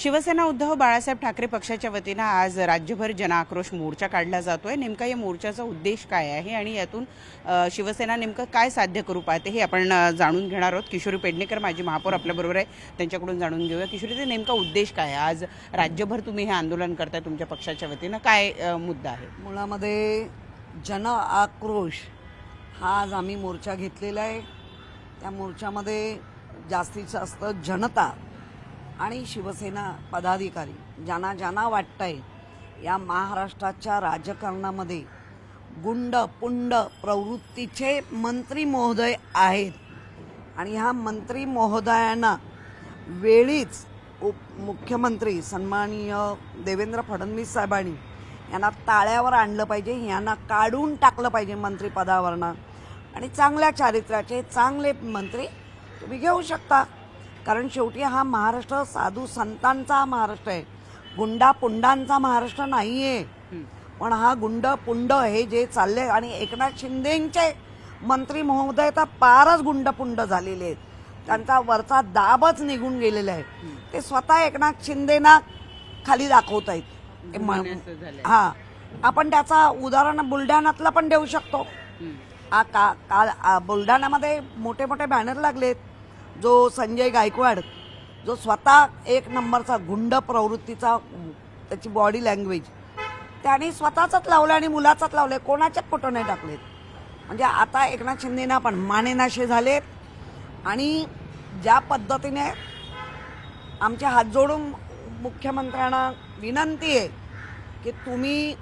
शिवसेना उद्धव बाळासाहेब ठाकरे पक्षाच्या वतीनं आज राज्यभर जनआक्रोश मोर्चा काढला जातोय. नेमका या मोर्चाचा उद्देश काय आहे आणि यातून शिवसेना नेमकं काय साध्य करू पाहते हे आपण जाणून घेणार आहोत. किशोरी पेडणेकर माजी महापौर आपल्याबरोबर आहे त्यांच्याकडून जाणून घेऊया. किशोरीचा नेमका उद्देश काय आहे? आज राज्यभर तुम्ही हे आंदोलन करताय तुमच्या पक्षाच्या वतीनं. काय मुद्दा आहे? मुळामध्ये जन आक्रोश हा आज आम्ही मोर्चा घेतलेला आहे. त्या मोर्चामध्ये जास्तीत जास्त जनता आणि शिवसेना पदाधिकारी ज्यांना ज्यांना वाटतंय या महाराष्ट्राच्या राजकारणामध्ये गुंड पुंड प्रवृत्तीचे मंत्री महोदय आहेत. आणि ह्या मंत्री महोदयांना वेळीच उप मुख्यमंत्री सन्माननीय देवेंद्र फडणवीस साहेबांनी यांना ताळ्यावर आणलं पाहिजे यांना काढून टाकलं पाहिजे मंत्रिपदावरनं. आणि चांगल्या चारित्र्याचे चांगले मंत्री तुम्ही घेऊ शकता. कारण शेवटी हा महाराष्ट्र साधू संतांचा महाराष्ट्र आहे. गुंडा पुंडांचा महाराष्ट्र नाही आहे पण हा गुंड पुंड हे जे चालले आणि एकनाथ शिंदेचे मंत्री महोदय तर फारच गुंड पुंड झालेले आहेत. त्यांचा वरचा दाबच निघून गेलेला आहे. ते स्वतः एकनाथ शिंदेना खाली दाखवत आहेत. हा. आपण त्याचा उदाहरण बुलढाण्यातलं पण देऊ शकतो. आ का काल बुलढाण्यामध्ये मोठे मोठे बॅनर लागलेत. जो संजय गायकवाड जो स्वतः एक नंबरचा गुंड प्रवृत्तीचा त्याची बॉडी लँग्वेज त्याने स्वतःचाच लावलं आणि मुलाचाच लावलंय कोणाच्याच फोटो नाही टाकलेत. म्हणजे आता एकनाथ शिंदेना पण मानेनाशे झालेत. आणि ज्या पद्धतीने आमचे हात जोडून मुख्यमंत्र्यांना विनंती आहे की तुम्ही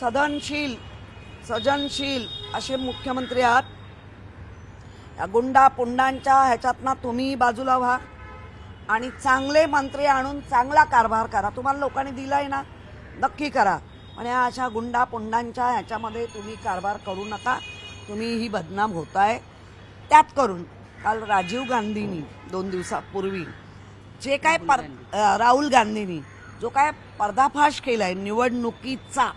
सदनशील सजनशील असे मुख्यमंत्री आहात. गुंडा पुंडांच्या ह्याच्यातनं तुम्ही बाजूला व्हा. आणि चांगले मंत्री आणून चांगला कारभार करा. तुम्हाला लोकांनी दिलाय ना नक्की करा. पण या अशा गुंडा पुंडांच्या ह्याच्यामध्ये तुम्ही कारभार करू नका. तुम्ही ही बदनाम होताय. त्यात करून काल राजीव गांधींनी दोन दिवसापूर्वी जे काय पर राहुल गांधींनी जो काय पर्दाफाश केलाय निवडणुकीचा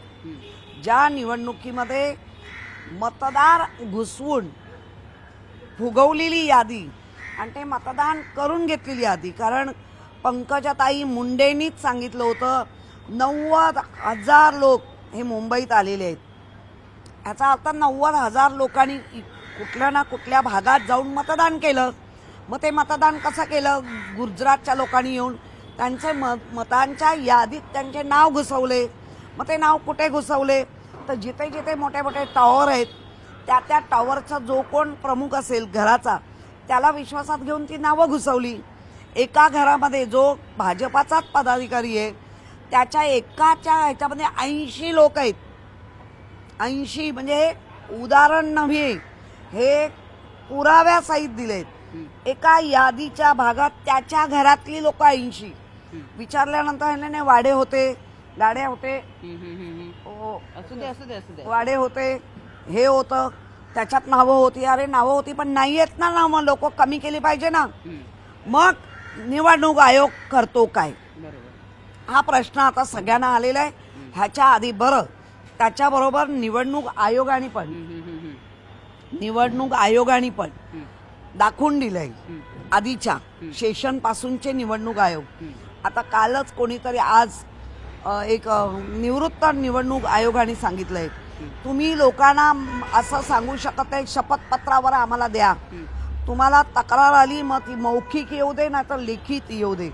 ज्या निवडणुकीमध्ये मतदार घुसवून फुगवलेली यादी. आणि ते मतदान करून घेतलेली यादी. कारण पंकजाताई मुंडेंनीच सांगितलं होतं नव्वद हजार लोक हे मुंबईत आलेले आहेत. याचा अर्थ नव्वद हजार लोकांनी इ- कुठल्या ना कुठल्या भागात जाऊन मतदान केलं. मग ते मतदान कसं केलं? गुजरातच्या लोकांनी येऊन त्यांचे म मतांच्या यादीत त्यांचे नाव घुसवले. मग ते नाव कुठे घुसवले? तर जिथे जिथे मोठे मोठे टॉवर आहेत त्या त्या टॉवरचा जो कोण प्रमुख असेल घराचा त्याला विश्वासात घेऊन ती नावं घुसवली. एका घरामध्ये जो भाजपाचाच पदाधिकारी आहे त्याच्या एकाच्या ह्याच्यामध्ये ऐंशी लोक आहेत. ऐंशी म्हणजे हे उदाहरण नव्हे हे पुराव्यासहित दिलेत. एका यादीच्या भागात त्याच्या घरातली लोक ऐंशी. विचारल्यानंतर ह्याने वाडे होते. गाड्या होते. दे असू दे असू दे. वाडे होते. हे होतं त्याच्यात नावं होती अरे नावं होती पण नाही येत ना नावं लोक कमी केली पाहिजे ना. मग निवडणूक आयोग करतो काय? हा प्रश्न आता सगळ्यांना आलेला आहे. ह्याच्या आधी बरं त्याच्याबरोबर निवडणूक आयोगाने पण. निवडणूक आयोगाने पण. दाखवून दिलंय. आधीच्या सेशन पासूनचे निवडणूक आयोग. आता कालच कोणीतरी आज एक निवृत्त निवडणूक आयोगाने सांगितलंय. तुम्ही लोकांना असं सांगू शकत नाही शपथपत्रावर आम्हाला द्या. तुम्हाला तक्रार आली मग ती मौखिक येऊ दे नाही तर लिखित येऊ दे.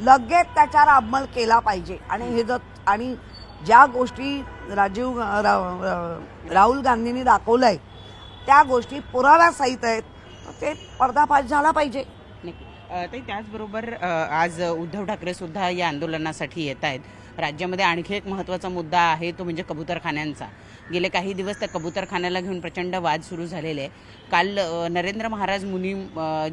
लगेच त्याच्यावर अंमल केला पाहिजे. आणि हे जर आणि ज्या गोष्टी राजीव रा- रा- राहुल गांधींनी दाखवलंय त्या गोष्टी पुराव्यासहित आहेत. ते पर्दाफाश झाला पाहिजे. ते त्याचबरोबर आज उद्धव ठाकरे सुद्धा या आंदोलनासाठी येत आहेत. राज्यामध्ये आणखी एक महत्त्वाचा मुद्दा आहे तो म्हणजे कबूतरखान्यांचा. गेले काही दिवस त्या कबूतरखान्याला घेऊन प्रचंड वाद सुरू झालेले. आहे काल नरेंद्र महाराज मुनी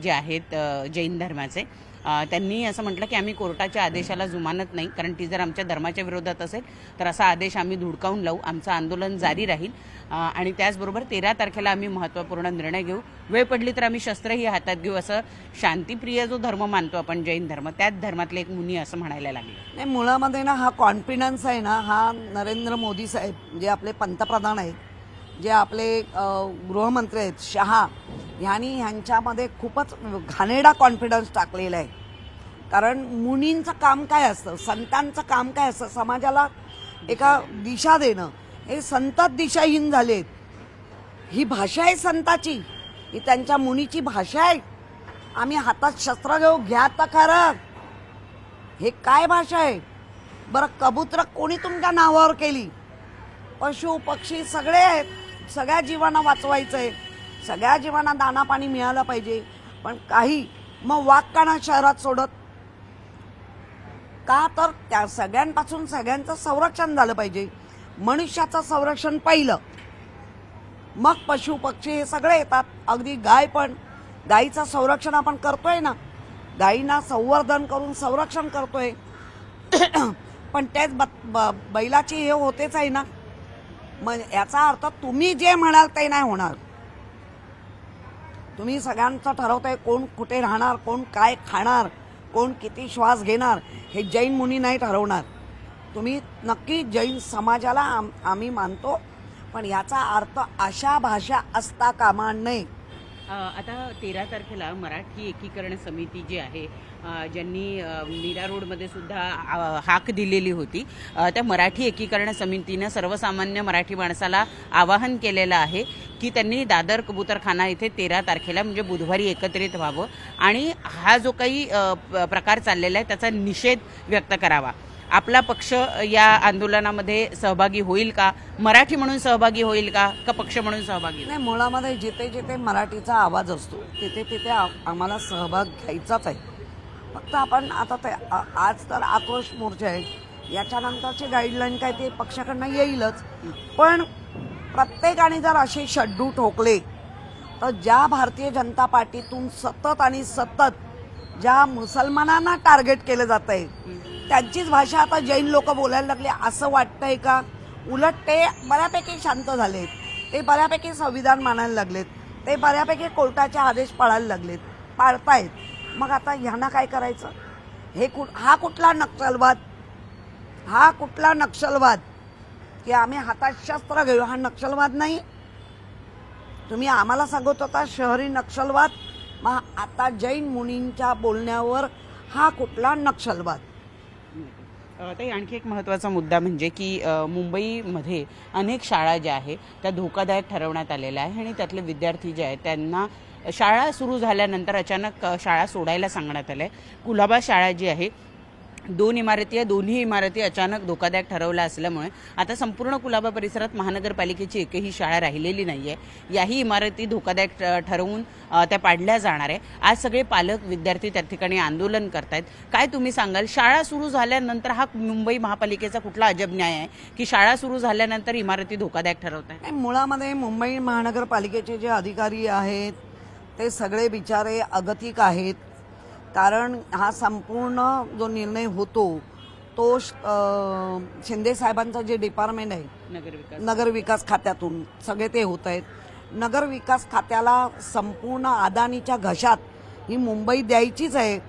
जे आहेत जैन धर्माचे त्यांनी असं म्हटलं की आम्ही कोर्टाच्या आदेशाला जुमानत नाही कारण ती जर आमच्या धर्माच्या विरोधात असेल तर असा आदेश आम्ही धुडकावून लावू. आमचं आंदोलन जारी राहील. आणि त्याचबरोबर तेरा तारखेला आम्ही महत्त्वपूर्ण निर्णय घेऊ. वेळ पडली तर आम्ही शस्त्रही हातात घेऊ असं शांतीप्रिय जो धर्म मानतो आपण जैन धर्म त्याच धर्मातले एक मुनी असं म्हणायला लागले. नाही मुळामध्ये ना हा कॉन्फिडन्स आहे ना हा नरेंद्र मोदी साहेब जे आपले पंतप्रधान आहेत जे आपले गृहमंत्री आहेत शहा ह्यांनी ह्यांच्यामध्ये खूपच घाणेडा कॉन्फिडन्स टाकलेला आहे. कारण मुनींचं काम काय असतं संतांचं काम काय असतं समाजाला एका दिशा देणं हे संतात दिशाहीन झालेत. ही भाषा आहे संताची ही त्यांच्या मुनीची भाषा आहे. आम्ही हातात शस्त्र घेऊ घ्या तर खरं. हे काय भाषा आहे? बरं कबूतर कोणी तुमच्या नावावर केली? पशु पक्षी सगळे आहेत. सगळ्या जीवांना वाचवायचं आहे सगळ्या जीवांना दाना पाणी मिळालं पाहिजे. पण काही मग वाघकाणा शहरात सोडत. का तर त्या सगळ्यांपासून सगळ्यांचं संरक्षण झालं पाहिजे. मनुष्याचं संरक्षण पहिलं. मग पशु पक्षी हे सगळे येतात. अगदी गाय पण. गाईचं संरक्षण आपण करतोय ना. गायींना संवर्धन करून संरक्षण करतोय. पण तेच ब- ब- बैलाची हे होतेच आहे ना. मग याचा अर्थ तुम्ही जे म्हणाल ते नाही होणार. तुम्ही सगळ्यांचं ठरवताय कोण कुठे राहणार कोण काय खाणार कोण किती श्वास घेणार हे जैन मुनी नाही ठरवणार. तुम्ही नक्की जैन समाजाला आम आम्ही मानतो पण याचा अर्थ अशा भाषा असता कामा नये. आता तेरा तारखेला मराठी एकीकरण समिती जी आहे ज्यांनी मीरा रोडमध्ये सुद्धा हाक दिलेली होती. त्या मराठी एकीकरण समितीनं सर्वसामान्य मराठी माणसाला आवाहन केलेलं आहे की त्यांनी दादर कबूतरखाना इथे तेरा तारखेला म्हणजे बुधवारी एकत्रित व्हावं आणि हा जो काही प- प्रकार चाललेला आहे त्याचा निषेध व्यक्त करावा. आपला पक्ष या आंदोलनामध्ये सहभागी होईल का? मराठी म्हणून सहभागी होईल का? का पक्ष म्हणून सहभागी नाही मुळामध्ये जिथे जिथे मराठीचा आवाज असतो तिथे तिथे आ- आम्हाला सहभाग घ्यायचाच आहे. फक्त आपण आता ते आज तर आक्रोश मोर्चा आहे. याच्यानंतरची गाईडलाईन काय ते पक्षाकडनं येईलच. पण प्रत्येकाने जर असे शड्डू ठोकले तर ज्या भारतीय जनता पार्टीतून सतत आणि सतत ज्या मुसलमानांना टार्गेट केलं जात आहे त्यांचीच भाषा आता जैन लोक बोलायला लागले. असं वाटतंय का? उलट ते बऱ्यापैकी शांत झालेत. ते बऱ्यापैकी संविधान मानायला लागलेत. ते बऱ्यापैकी कोर्टाचे आदेश पाळायला लागलेत. पाळतायत. मग आता ह्यांना काय करायचं? हे कुठ हा कुठला नक्षलवाद? हा कुठला नक्षलवाद? की आम्ही हातात शस्त्र घेऊ? हा नक्षलवाद नाही. तुम्ही आम्हाला सांगत होता शहरी नक्षलवाद मग आता जैन मुनींच्या बोलण्यावर हा कुठला नक्षलवाद? ते ताई आणखी एक महत्त्वाचा मुद्दा म्हणजे की मुंबईमध्ये अनेक शाळा ज्या आहे त्या धोकादायक ठरवण्यात आलेल्या आहे आणि त्यातले विद्यार्थी जे आहेत त्यांना शाळा सुरू झाल्यानंतर अचानक शाळा सोडायला सांगण्यात आलं आहे कुलाबा शाळा जी आहे दोन इमारती या दोन्ही इमारती अचानक धोकादायक ठरवल्या असल्यामुळे आता संपूर्ण कुलाबा परिसरात महानगरपालिकेची एकही शाळा राहिलेली नाही आहे याही इमारती धोकादायक ठ- ठरवून त्या पाडल्या जाणार आहे. आज सगळे पालक विद्यार्थी त्या ठिकाणी आंदोलन करतायत. काय तुम्ही सांगाल? शाळा सुरू झाल्यानंतर हा मुंबई महापालिकेचा कुठला अजब न्याय आहे? की शाळा सुरू झाल्यानंतर इमारती धोकादायक ठरवत आहे मुळामध्ये मुंबई महानगरपालिकेचे जे अधिकारी आहेत ते सगळे बिचारे अगतिक आहेत. कारण हा संपूर्ण जो निर्णय होतो तो शिंदे साहेबांचं जे डिपार्टमेंट आहे नगर विकास. नगर विकास खात्यातून सगळे ते होत आहेत. नगर विकास खात्याला संपूर्ण अदानीच्या घशात ही मुंबई द्यायचीच आहे.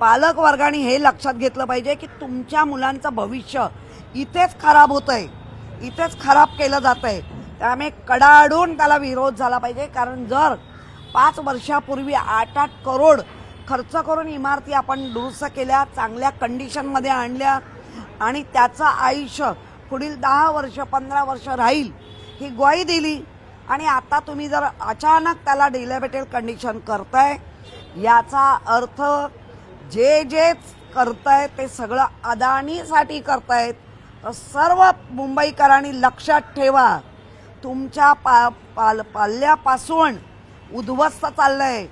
पालक वर्गाने हे लक्षात घेतलं पाहिजे की तुमच्या मुलांचं भविष्य इथेच खराब होत आहे इथेच खराब केलं जात आहे त्यामुळे कडाडून त्याला विरोध झाला पाहिजे. कारण जर पाच वर्षापूर्वी आठ आठ करोड खर्च करून इमारती आपण दुरुस्त केल्या चांगल्या कंडिशनमध्ये आणल्या आणि त्याचं आयुष्य पुढील दहा वर्ष पंधरा वर्ष राहील ही ग्वाही दिली. आणि आता तुम्ही जर अचानक त्याला डिलेबेटेड कंडिशन करताय याचा अर्थ जे जे करतायत ते सगळं अदानीसाठी करतायत. तर सर्व मुंबईकरांनी लक्षात ठेवा तुमच्या पा पाल पाल्यापासून उद्ध्वस्त चाललंय.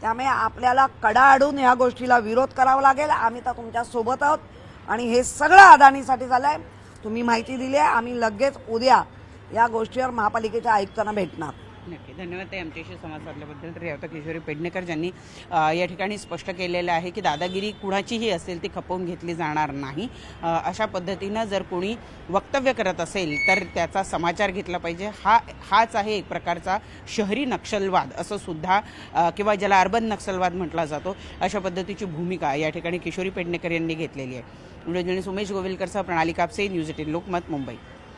त्यामुळे आपल्याला कडाडून ह्या गोष्टीला विरोध करावा लागेल. आम्ही तर तुमच्यासोबत आहोत. आणि हे सगळं अदानीसाठी झालं आहे तुम्ही माहिती दिली आहे. आम्ही लगेच उद्या या गोष्टीवर महापालिकेच्या आयुक्तांना भेटणार. नक्की. धन्यवाद ते आमच्याशी संवाद साधल्याबद्दल. तर आता किशोरी पेडणेकर ज्यांनी या ठिकाणी स्पष्ट केलेलं आहे की दादागिरी कुणाचीही असेल ती खपवून घेतली जाणार नाही. अशा पद्धतीनं जर कोणी वक्तव्य करत असेल तर त्याचा समाचार घेतला पाहिजे. हा हाच आहे एक प्रकारचा शहरी नक्षलवाद असं सुद्धा किंवा ज्याला अर्बन नक्षलवाद म्हटला जातो अशा पद्धतीची भूमिका या ठिकाणी किशोरी पेडणेकर यांनी घेतलेली आहे. व्हिडिओ सुमेश गोविलकरसह प्रणाली कापसे न्यूज एटीन लोकमत मुंबई.